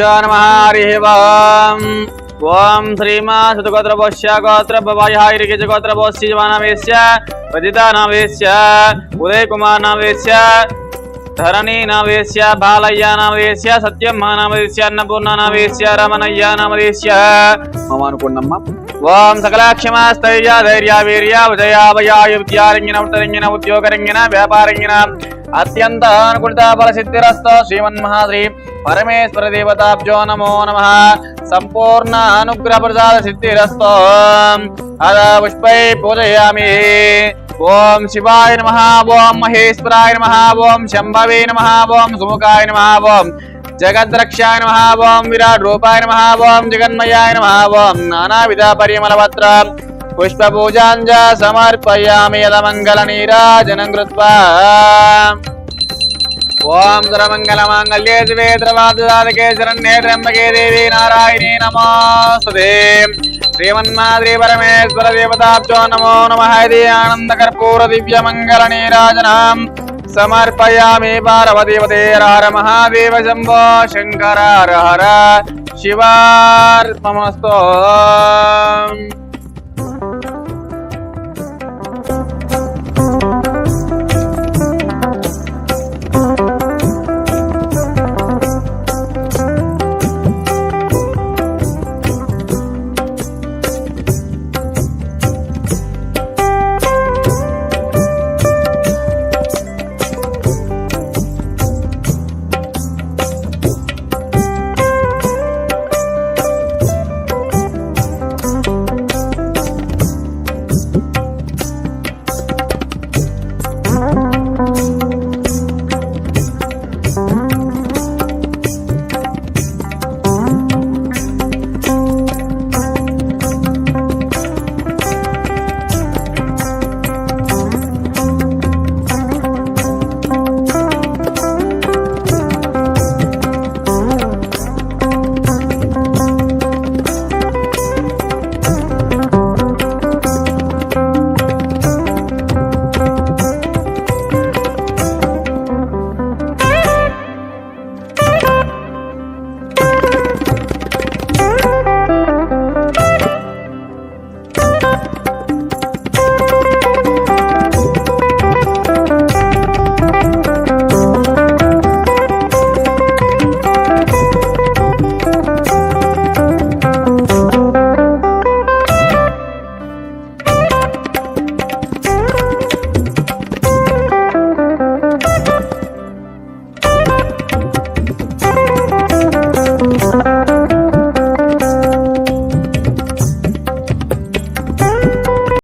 నమ హరి ఓం ఓం శ్రీమా శతగోత్రభోష్య గోత్రభవాయిరిగిజ గోత్రభోష్య జమానవేశ్య ప్రజితానవేశ్య ఉదయ్ కుమార్ నవేశ్య ధరణి నవేశ్య బాలయ్య నవేశ్య సత్యం నవేశ్య అన్నపూర్ణ నవేశ్య రమణయ్య నవేశ్య మమ అనుకున్నమ్మా ఓం సకలాక్షమాస్తైర్య ధైర్య వీర్య విజయాభయాయ విద్యారంగిన ఉత్తరంగిన ఉద్యోగరంగిన వ్యాపారంగిన అత్యంత అనుకూలిత బల సిద్ధిరస్తో శ్రీమన్మహాశ్రీ పరమేశ్వర దేవతాభ్యో నమో నమ. సంపూర్ణ అనుగ్రహ ప్రసాద సిద్ధిరస్తో. అద పుష్పై పూజయామి. ఓం శివాయ నమ. ఓం మహేశ్వరాయ నమ. ఓం శంభవే నమ. ఓం సుముఖాయ నమ. ఓం జగద్రక్షాయ నమ ఓం విరాట్ రూపాయ నమ ఓం జగన్మయాయ నమ ఓం నానావిధ పరిమళపత్ర పుష్పపూజాంజ సమర్పయామి యలమంగళ నీరాజనం కృత్వా ఓం సర్వమంగళమాంగళ్యే శివే ద్రవాదుదాదకే శరణ్యే త్ర్యంబకే దేవి నారాయణీ నమోస్తుతే శ్రీమన్మాద్రి పరమేశ్వర దేవతాబ్జో నమో నమ హరి ఆనంద కర్పూర దివ్య మంగళ నీరాజనం సమర్పయామి పార్వతీపతే మహాదేవ శంభో శంకరార హర హర శివార్పమస్తో